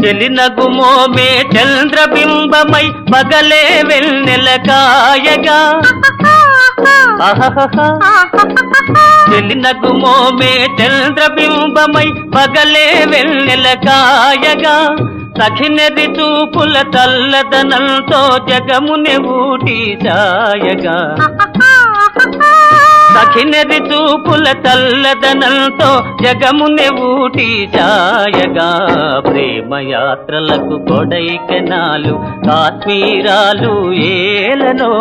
చెలినగు మోమే చంద్రబింబమై పగలే వెన్నెల కాయగా అహహహ. చంద్రబింబమై పగలే వెన్నెల కాయగా సఖినెది చూపుల తల్లదనంతో జగముని ఊటి సాయగా సఖినెది చూపుల తల్లదనంతో జగముని ఊటి జాయగా. ప్రేమయాత్రలకు కొడైకెనాలు కాశ్మీరాలు ఏలనో.